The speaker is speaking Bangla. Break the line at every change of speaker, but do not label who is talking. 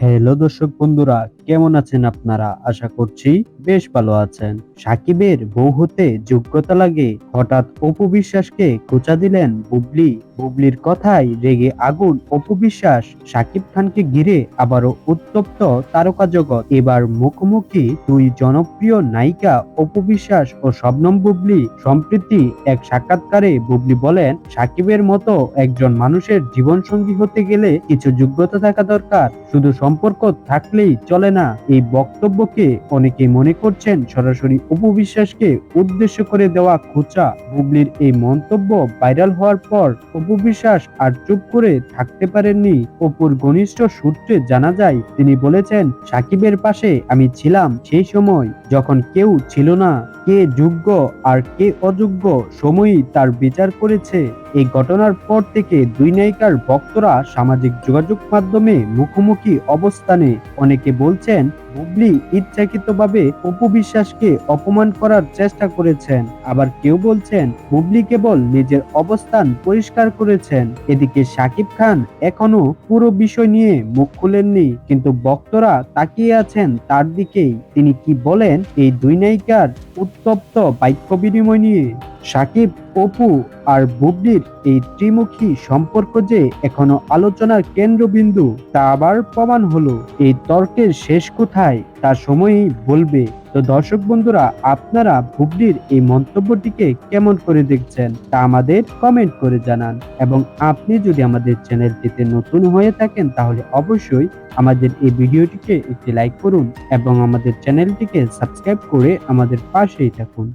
হ্যালো দর্শক বন্ধুরা কেমন আছেন আপনারা? আশা করছি বেশ ভালো আছেন। সাকিবের বউ হতে যোগ্যতা লাগে, হঠাৎ অপু বিশ্বাসকে খোঁচা দিলেন বুবলি। বুবলির কথায় রেগে আগুন, অপু বিশ্বাস সাকিব খানকে ঘিরে আবারও উত্তপ্ত তারকা জগৎ। এবার মুখোমুখি দুই জনপ্রিয় নায়িকা অপু বিশ্বাস ও শবনম বুবলি সম্প্রীতি এক সাক্ষাৎকারে বুবলি বলেন, সাকিবের মতো একজন মানুষের জীবনসঙ্গী হতে গেলে কিছু যোগ্যতা থাকা দরকার। শুধু সম্পর্ক থাকলেই চলে না। এই বক্তব্যকে অনেকে মনে করছেন সরাসরি অপু বিশ্বাসকে উদ্দেশ্য করে দেওয়া খোঁচা। বুবলির এই মন্তব্য ভাইরাল হওয়ার পর অপু বিশ্বাস আর চুপ করে থাকতে পারেননি। অপুর ঘনিষ্ঠ সূত্রে জানা যায়, তিনি বলেছেন, সাকিবের পাশে আমি ছিলাম সেই সময় যখন কেউ ছিল না। কে যোগ্য আর কে অযোগ্য সময়ই তার বিচার করেছে। এই ঘটনার পর থেকে দুই নায়িকার ভক্তরা সামাজিক যোগাযোগ মাধ্যমে মুখোমুখি অবস্থানে অনেকে বলছেন বুবলি ইচ্ছাকৃতভাবে অপু বিশ্বাসকে অপমান করার চেষ্টা করেছেন। আবার কেউ বলছেন, বুবলি কেবল নিজের অবস্থান পরিষ্কার করেছেন। এদিকে সাকিব খান এখনও পুরো বিষয় নিয়ে মুখ খুলেননি, কিন্তু বক্তরা তাকিয়ে আছেন তার দিকেই। তিনি কি বলেন, এই দুই নায়িকার উত্তপ্ত বাক্য বিনিময় নিয়ে? সাকিব, অপু আর বুবলির এই ত্রিমুখী সম্পর্ক যে এখনও আলোচনার কেন্দ্রবিন্দু, তা আবার প্রমাণ হলো। এই তর্কের শেষ কোথায়, তা সময়ই বলবে। তো দর্শক বন্ধুরা, আপনারা বুবলির এই মন্তব্যটিকে কেমন করে দেখছেন, তা আমাদের কমেন্ট করে জানান। এবং আপনি যদি আমাদের চ্যানেলটিতে নতুন হয়ে থাকেন, তাহলে অবশ্যই আমাদের এই ভিডিওটিকে একটি লাইক করুন এবং আমাদের চ্যানেলটিকে সাবস্ক্রাইব করে আমাদের পাশেই থাকুন।